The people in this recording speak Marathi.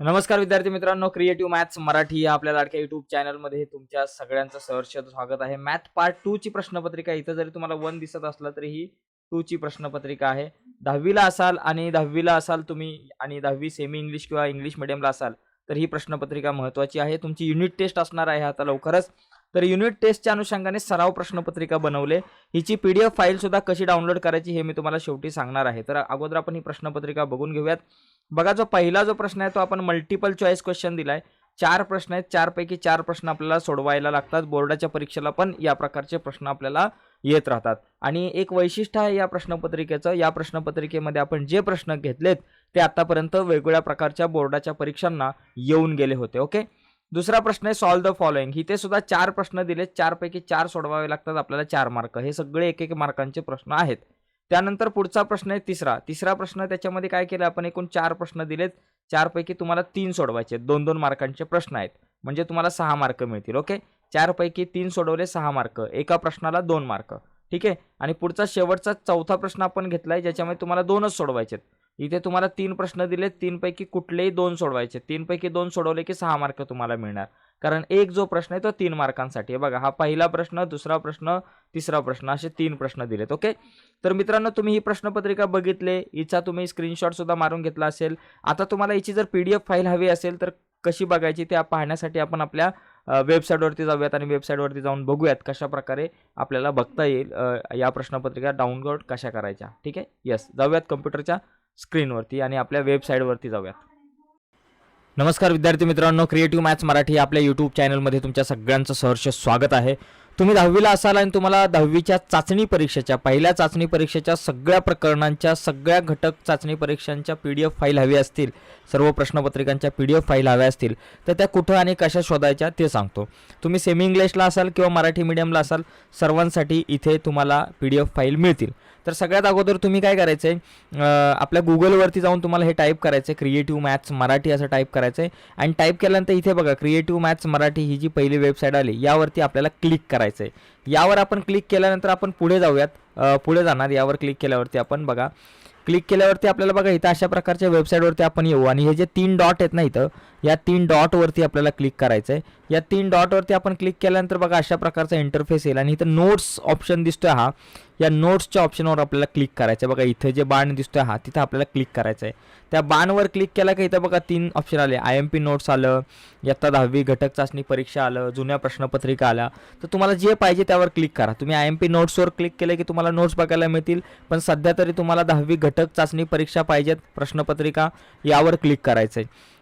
नमस्कार विद्यार्थी मित्रांनो क्रिएटिव्ह मॅथ्स मराठी या आपल्या लाडक्या युट्यूब चॅनलमध्ये तुमच्या सगळ्यांचं सहर्ष स्वागत आहे. मॅथ पार्ट टू ची प्रश्नपत्रिका इथं जरी तुम्हाला वन दिसत असलं तरी ही टू ची प्रश्नपत्रिका आहे. दहावीला असाल आणि दहावीला असाल तुम्ही आणि दहावी सेमी इंग्लिश किंवा इंग्लिश मिडियमला असाल तर ही प्रश्नपत्रिका महत्वाची आहे. तुमची युनिट टेस्ट असणार आहे आता लवकरच. तर युनिट टेस्टच्या अनुषंगाने सराव प्रश्नपत्रिका बनवले. हिची पी डी एफ फाईल सुद्धा कशी डाउनलोड करायची हे मी तुम्हाला शेवटी सांगणार आहे. तर अगोदर आपण ही प्रश्नपत्रिका बघून घेऊयात. बघा जो पहिला जो प्रश्न आहे तो आपण मल्टिपल चॉईस क्वेश्चन दिलाय. चार प्रश्न आहेत. चारपैकी चार प्रश्न आपल्याला सोडवायला लागतात. बोर्डाच्या परीक्षेला पण या प्रकारचे प्रश्न आपल्याला येत राहतात. आणि एक वैशिष्ट्य आहे या प्रश्नपत्रिकेचं. या प्रश्नपत्रिकेमध्ये आपण जे प्रश्न घेतलेत ते आतापर्यंत वेगवेगळ्या प्रकारच्या बोर्डाच्या परीक्षांना येऊन गेले होते. ओके? दुसरा प्रश्न आहे सॉल्व द फॉलोइंग इथे सुद्धा चार प्रश्न दिलेत. चारपैकी चार सोडवावे लागतात आपल्याला चार मार्क हे सगळे एक एक मार्कांचे प्रश्न आहेत. त्यानंतर पुढचा प्रश्न आहे तिसरा. तिसरा प्रश्न त्याच्यामध्ये काय केलं? आपण एकूण चार प्रश्न दिलेत. चारपैकी तुम्हाला तीन सोडवायचे आहेत. दोन दोन मार्कांचे प्रश्न आहेत. म्हणजे तुम्हाला सहा मार्क मिळतील ओके चारपैकी तीन सोडवले सहा मार्क एका प्रश्नाला दोन मार्क ठीक आहे? आणि पुढचा शेवटचा चौथा प्रश्न आपण घेतला आहे ज्याच्यामध्ये तुम्हाला दोनच सोडवायचे आहेत. इथे तुम्हाला तीन प्रश्न दिले तीनपैकी कुठलेही दोन सोडवायचे. तीनपैकी दोन सोडवले की सहा मार्क तुम्हाला मिळणार. कारण एक जो प्रश्न आहे तो तीन मार्कांसाठी आहे. बघा हा पहिला प्रश्न दुसरा प्रश्न तिसरा प्रश्न असे तीन प्रश्न दिलेत ओके? तर मित्रांनो तुम्ही ही प्रश्नपत्रिका बघितले. हिचा तुम्ही स्क्रीनशॉटसुद्धा मारून घेतला असेल. आता तुम्हाला याची जर पी डी एफ फाईल हवी असेल तर कशी बघायची त्या पाहण्यासाठी आपण आपल्या वेबसाईटवरती जाऊयात आणि वेबसाईटवरती जाऊन बघूयात कशा प्रकारे आपल्याला बघता येईल या प्रश्नपत्रिका डाउनलोड कशा करायच्या. ठीक आहे? येस जाऊयात कम्प्युटरच्या स्क्रीनवरती आणि आपल्या वेबसाईटवरती जाऊयात. नमस्कार विद्यार्थी मित्रांनो क्रिएटिव्ह मॅथ्स मराठी आपल्या यूट्यूब चॅनलमध्ये तुमच्या सगळ्यांचं सहर्ष स्वागत आहे. तुम्ही दहावीला असाल आणि तुम्हाला दहावीच्या चाचणी परीक्षेच्या पहिल्या चाचणी परीक्षेच्या सगळ्या प्रकरणांच्या सगळ्या घटक चाचणी परीक्षांच्या पी डी एफ फाईल हवी असतील सर्व प्रश्नपत्रिकांच्या पी डी एफ फाईल हव्या असतील तर त्या कुठं आणि कशा शोधायच्या ते सांगतो. तुम्ही सेमी इंग्लिशला असाल किंवा मराठी मीडियमला असाल सर्वांसाठी इथे तुम्हाला पी डी एफ फाईल मिळतील. तर सगळ्यात अगोदर तुम्ही काय करायचं आहे आपल्या गुगलवरती जाऊन तुम्हाला हे टाईप करायचं आहे क्रिएटिव्ह मॅथ्स मराठी असं टाईप करायचं आहे आणि टाईप केल्यानंतर इथे बघा क्रिएटिव्ह मॅथ्स मराठी ही जी पहिली वेबसाईट आली यावरती आपल्याला क्लिक करायचं आहे यावर आपण क्लिक केल्यानंतर आपण पुढे जाऊयात. पुढे जाणार यावर क्लिक केल्यावरती आपण बघा. क्लिक केल्यावरती आपल्याला बघा इथं अशा प्रकारच्या वेबसाईटवरती आपण येऊ. आणि हे जे तीन डॉट आहेत ना इथं या तीन डॉटवरती आपल्याला क्लिक करायचं आहे या तीन डॉटवरती आपण क्लिक केल्यानंतर बघा अशा प्रकारचा इंटरफेस येईल. आणि इथं नोट्स ऑप्शन दिसतोय हा. या नोट्सच्या ऑप्शनवर आपल्याला क्लिक करायचं आहे बघा इथं जे बाण दिसतोय हा तिथं आपल्याला क्लिक करायचं आहे त्या बाणवर क्लिक केला की इथं बघा तीन ऑप्शन आले. आय एम पी नोट्स आलं इयत्ता दहावी घटक चाचणी परीक्षा आलं जुन्या प्रश्नपत्रिका आल्या. तर तुम्हाला जे पाहिजे त्यावर क्लिक करा. तुम्ही आय एम पी नोट्सवर क्लिक केलं की तुम्हाला नोट्स बघायला मिळतील पण सध्या तरी तुम्हाला दहावी घटक चाचणी परीक्षा पाहिजेत प्रश्नपत्रिका यावर क्लिक करायचं आहे